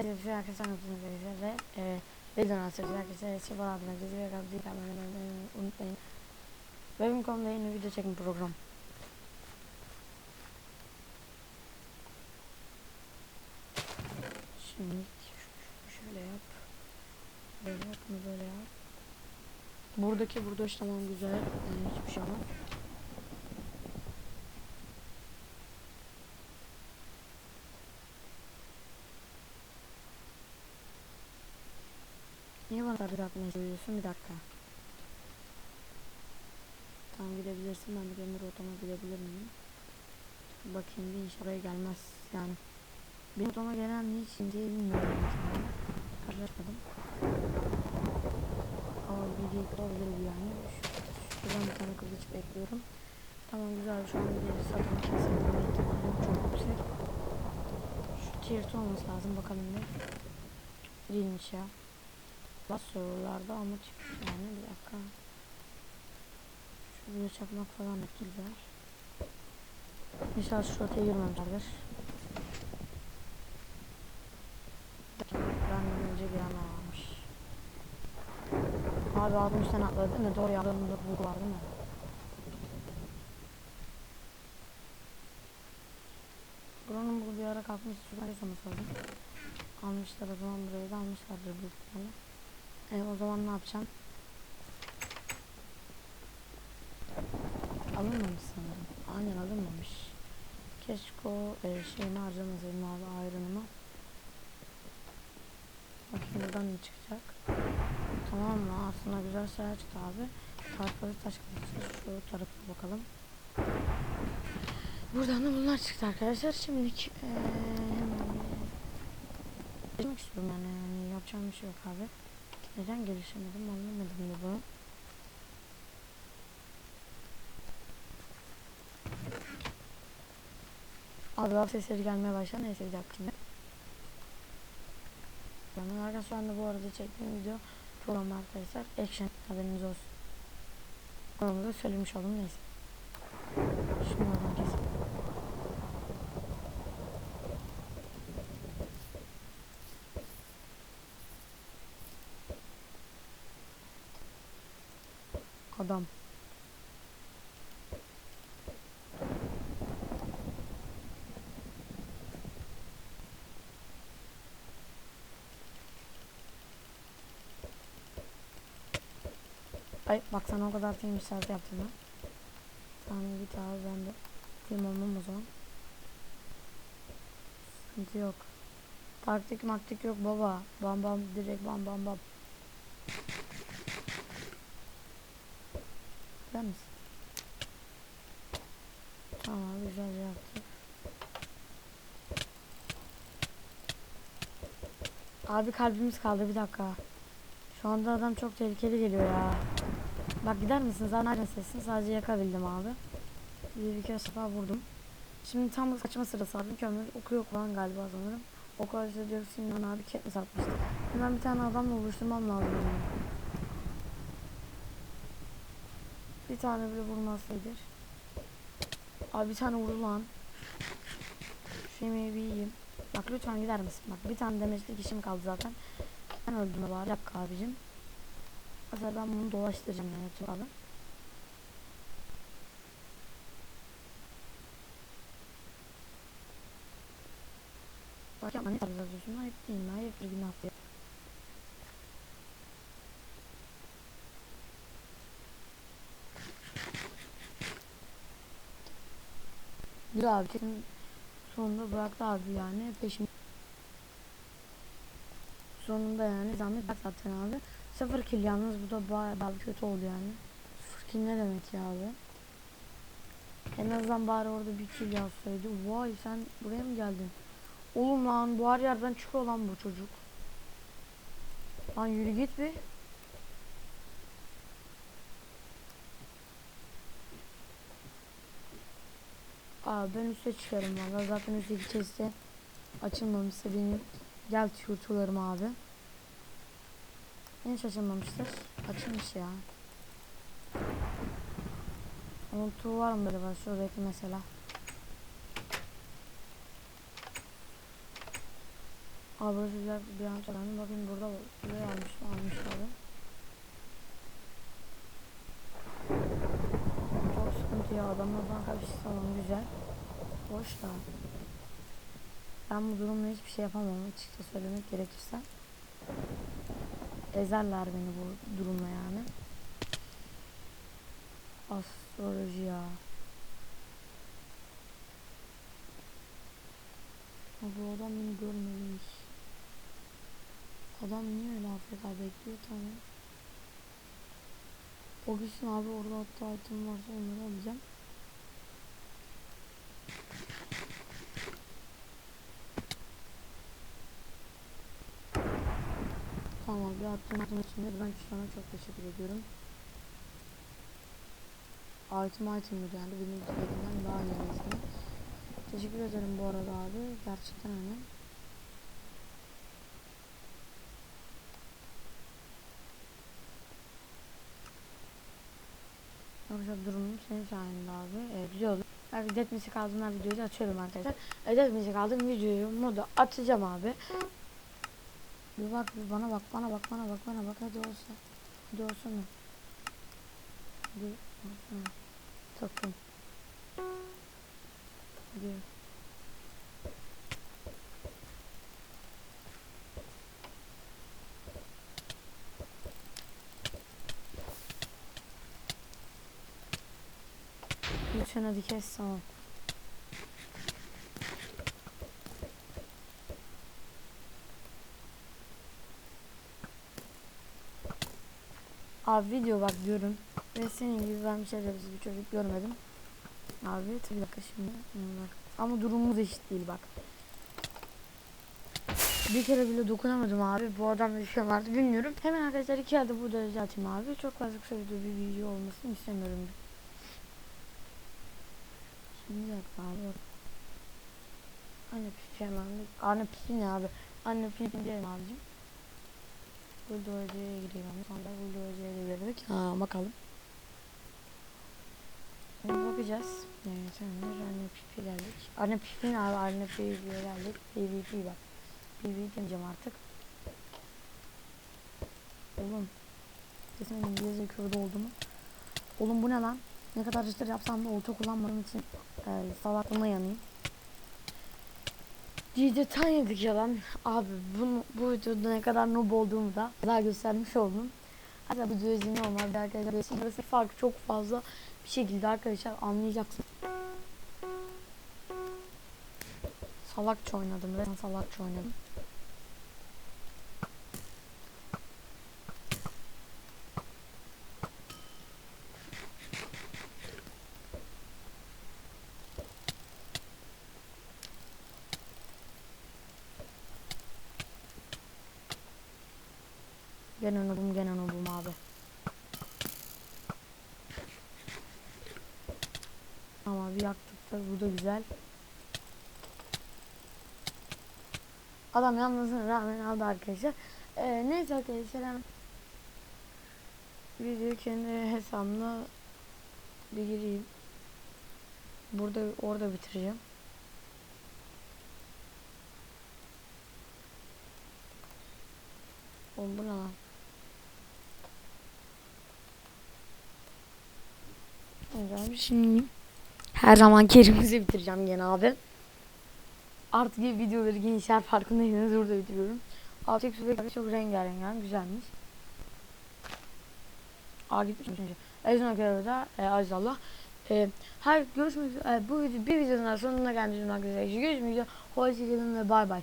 Şu arkadaşlar nasılsınız arkadaşlar ve e, Asırcı arkadaşlar eski var adına sizi ve kaldı değil unutmayın. Benim konuda yeni video çekim program. Şimdi şöyle yap. Böyle yap, bunu böyle yap. Buradaki burada işte tamam güzel. Yani hiçbir şey olmaz. Niye bana sarı atmaya çalışıyorsun? Bir dakika. Tamam gidebilirsin. Ben de demir otoma gidebilir miyim? Bakayım bir oraya gelmez yani. Bir otoma gelen niçin diye bilmiyorum. Karışmadım. Ama bir değil olabilir yani. Şu- Şuradan bir tane kılıç bekliyorum. Tamam güzel şu an bir satın kesilme ihtimalim çok yüksek. Şu tier 2 olması lazım bakalım bir. Değilmiş ya. Bas sorularda ama çıkmış yani bir dakika. Şuraya çakmak falan da güzel. İnşallah şu rotaya girmemişlerdir. Benden önce bir an varmış. Abi 60 tane atladı değil mi? Doğru yardımda bu var değil mi? Buranın bu bir ara kalkmış şuradan yaşaması lazım. Almışlar o zaman burayı da almışlardır büyük ihtimalle. E, o zaman ne yapacağım? Alınmamış sanırım. Aynen alınmamış. Keşke o e, şeyini harcamasaydım abi ayrınımı. Bakayım buradan ne çıkacak. Tamam mı? Aslında güzel şeyler çıktı abi. Tarpalı taş kılıçlı şu tarafa bakalım. Buradan da bunlar çıktı arkadaşlar. Şimdilik istiyorum yani, yani yapacağım bir şey yok abi. Neden gelişemedim anlamadım bunu. Abi abi sesleri gelmeye başladı. Neyse bir dakika şimdi. Yani arkadaşlar anda bu arada çektiğim video program arkadaşlar. Action haberiniz olsun. Onu da söylemiş oldum neyse. Şunu oradan kesin. Adam. Ay bak sana o kadar film işareti yaptım ben. Tamam git abi ben de film olmam o zaman. Sıkıntı yok. Taktik maktik yok baba. Bam bam direkt bam bam bam. Gider misin? Tamam abi güzelce yaptık. Abi kalbimiz kaldı bir dakika. Şu anda adam çok tehlikeli geliyor ya. Bak gider misiniz? Abi nereden sessin? Sadece yakabildim abi. Bir iki sefer vurdum. Şimdi tam kaçma sırası abi. Kömür okuyor falan galiba sanırım. O kadar işte diyor Sinan abi ketme satmıştı. Hemen bir tane adamla buluşturmam lazım. Yani. Bir tane bile vurmazsa iyidir. Abi bir tane vurdu lan. Şu bir yiyeyim. Bak lütfen gider misin? Bak bir tane demeçlik işim kaldı zaten. Ben öldüm bari. Yap abicim. Mesela ben bunu dolaştıracağım yani tüm abi. Bak yapma ne tarz yazıyorsun? Ayıp değil mi? Ayıptır günah diye. Güzel abi sonunda bıraktı abi yani peşim sonunda yani zahmet bak zaten abi. Sıfır kill yalnız bu da bayağı, bayağı kötü oldu yani. Sıfır kill ne demek ya abi? En azından bari orada bir kill yazsaydı. Vay sen buraya mı geldin? Oğlum lan bu her yerden çıkıyor lan bu çocuk. Lan yürü git bir Aa ben üste çıkarım valla zaten üstteki chest'e açılmamışsa benim gel turtularım abi. Hiç açılmamıştır. Açılmış ya. Onun tuğu var mı böyle şuradaki mesela. Abi burası güzel bir an çalandı. Bakın burada buraya almış almış abi. Ya adamla falan kapıştı tamam güzel. Boş da. Ben bu durumla hiçbir şey yapamam açıkça söylemek gerekirse. Ezerler beni bu durumla yani. Astroloji ya. Bu adam beni görmemiş. Adam niye öyle AFK bekliyor tamam. O abi orada hatta item varsa onları alacağım. Tamam bir attığım item için de ben sana çok teşekkür ediyorum. Item item'dir yani benim dilediğimden daha iyi. Teşekkür ederim bu arada abi. Gerçekten hani. Yoksa durumum senin sayende abi. Güzel olur. Ben Dead Music aldığımdan videoyu da açıyorum arkadaşlar. E, Dead Music aldığım videoyu modu atacağım abi. Bir bak bir bana bak bana bak bana bak bana bak hadi olsa. Hadi olsana. Hadi olsana. Takım. Hadi. Lütfen hadi kes tamam. Abi video bak diyorum. Ve senin gibi ben bir şey bir çocuk görmedim. Abi bir dakika şimdi. Hmm, Bak. Ama durumumuz eşit değil bak. Bir kere bile dokunamadım abi. Bu adam bir şey vardı bilmiyorum. Hemen arkadaşlar iki elde bu derece atayım abi. Çok fazla kısa bir video olmasını istemiyorum. Dakika abi. Anne pipi hemen. Anne pipi ne abi? Anne pipi diyelim abicim. Bulldozer'e gireyim abi. Sonra Bulldozer'e girdik. Ha bakalım. Şimdi bakacağız. Evet, sonra anne pipi geldik. Anne pipi ne abi? Anne pipi'ye geldik. PvP bak. PvP demeyeceğim artık. Oğlum. Kesin İngilizce kırdı oldu mu? Oğlum bu ne lan? Ne kadar rüzgar yapsam da olta kullanmadığım için e, salaklığıma yanayım. Diyetten yedik ya lan. Abi bunu, bu videoda ne kadar noob olduğumu da daha göstermiş oldum. Hatta bu video izini olmaz arkadaşlar. Arası farkı çok fazla bir şekilde arkadaşlar anlayacaksın. Salakça oynadım. Resmen salakça oynadım. Gene noobum gene noobum abi. Ama bir yaktık da bu da güzel. Adam yalnızına rağmen aldı arkadaşlar. Ee, neyse arkadaşlar hemen video kendi hesabımla bir gireyim. Burada orada bitireceğim. Oğlum bu ne lan? Evet, şimdi her zamanki yerimizi bitireceğim gene abi. Artık videoları gençler farkındaysanız burada bitiriyorum. Artık sürekli çok rengarenk yani güzelmiş. Aa gitmiş mi şimdi? Ezan kadar e, azallah. E, her görüşmek üzere. E, bu video bir videonun sonuna geldiğim arkadaşlar. Görüşmek üzere. Hoşçakalın ve bay bay.